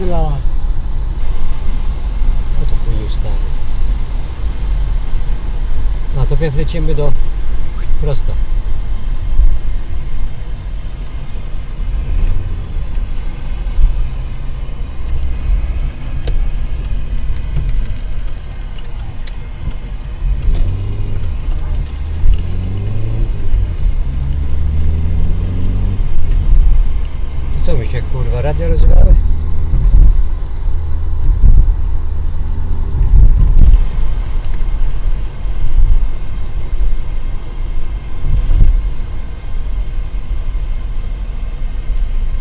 wylała. No to chuj ustawię. No to pierw lecimy do prosto. Co mi się kurwa radio rozwały?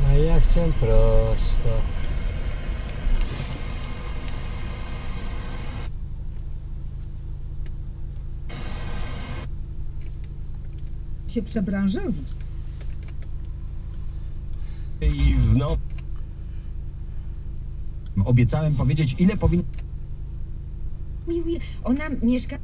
A ja chcę prosto. się przebranżowić. I znowu. Obiecałem powiedzieć, ile powinien. Ona mieszka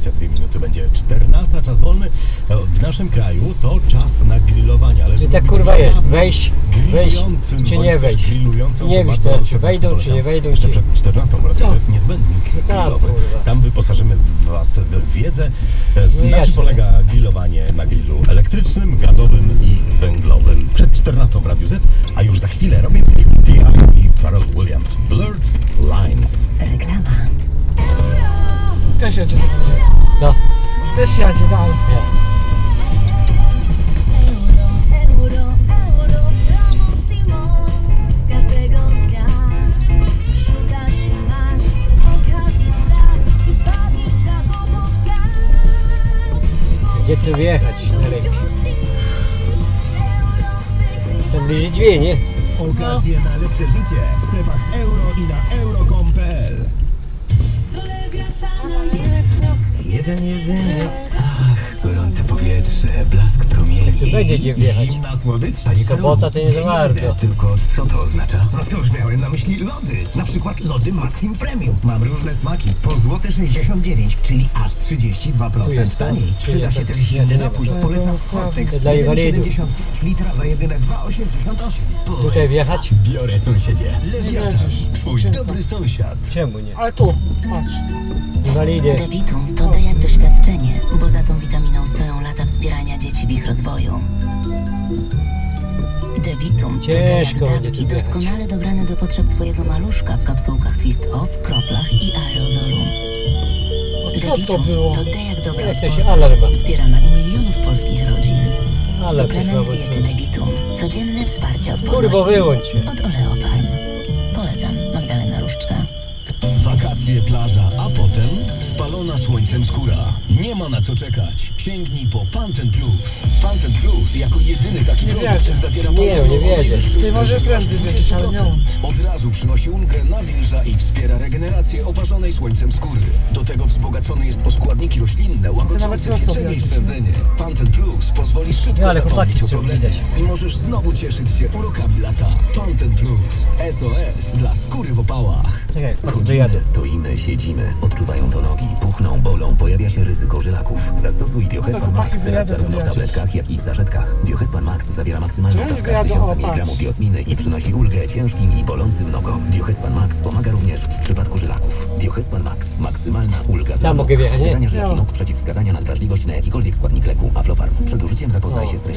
22 minuty będzie 14, czas wolny. W naszym kraju to czas na grillowanie, ale I żeby tak być kurwa jest, wejść, wejść, grillującym czy nie wejść. Grillującą Nie to teraz, czy wejdą, czy polecam. nie wejdą, Jeszcze przed 14 racji, Co? że niezbędnik tak, grillowy. kurwa. Tam wyposażymy Was w wiedzę, e, No na czym polega grillowanie na grillu elektrycznym, gazowym i węglowym. Przed 14 w Radiu Z, a już za chwilę robię i Pharrell Williams. Blurred, No, Też jadzie dalej. nie. Euro, euro, promocji moc każdego dnia. Szukasz i masz okazję brać i wpadnij w zakupów Gdzie tu wjechać najlepiej? Tam bliżej drzwi, nie? Okazje na lepsze życie w sklepach euro i na euro.com.pl Jeden, jedyny. Ach, gorące powietrze, blask promieni. Będzie gdzie wjechać? Zimna słodycz. Pani sobota to nie za bardzo. Tylko co to oznacza? No cóż, miałem na myśli lody. Przykład lody Maxim Premium. Mam różne smaki. Po złote 69, czyli aż 32% Tu jest, taniej. Przyda się też zimny napój. Polecam Fortex To dla inwalidów. 1,75 litra za jedyne 2,88. Tutaj wjechać? Biorę sąsiedzie. Lewiatan, twój dobry sąsiad. Czemu nie? Ale tu, patrz. Inwalidy. Devitum to D jak doświadczenie, bo za tą witaminą stoją lata wspierania dzieci w ich rozwoju. Devitum to D jak Ciężko będzie dawki doskonale dobrane do potrzeb Twojego maluszka w kapsułkach Twist Off, kroplach i aerozolu. O, co to Devitum to D jak dobra odporność, wspierana u milionów polskich rodzin. Ale Suplement diety Devitum. Codzienne wsparcie odporności. Od Oleofarm. Polecam. Magdalena Różczka. Wakacje, plaża, skóra. Nie ma na co czekać. Sięgnij po Panten Plus. Panten Plus jako jedyny taki produkt zawiera pantenol najwyższym Ty może prędzej wiedzieć, ale nie 20%. on. Od razu przynosi ulgę, nawilża i wspiera regenerację oparzonej słońcem skóry. Do tego wzbogacony jest o składniki roślinne, łagodzące pieczenie i stwierdzenie. Panten Plus pozwoli szybko ale chłopaki zapomnieć o problemie i możesz znowu cieszyć się urokami lata. Panten Plus. SOS dla skóry w opałach. Czekaj, Chodzimy, stoimy, siedzimy. Odczuwają to nogi, puchną, bolą, pojawia się ryzyko żylaków. Zastosuj Diohespan Max teraz zarówno w tabletkach, jak i w zaszetkach. Diohespan Max zawiera maksymalną dawkę wyjadą? 1000 O, patrz. mg diosminy i przynosi ulgę ciężkim i bolącym nogom. Diohespan Max pomaga również w przypadku żylaków. Diohespan Max. Maksymalna ulga dla Tam nóg. mogę wjechać, nie? Wskazania żylaki No. nóg, przeciwwskazania na wrażliwość na jakikolwiek składnik leku. Aflofarm. Przed użyciem zapoznaj No. się z treścią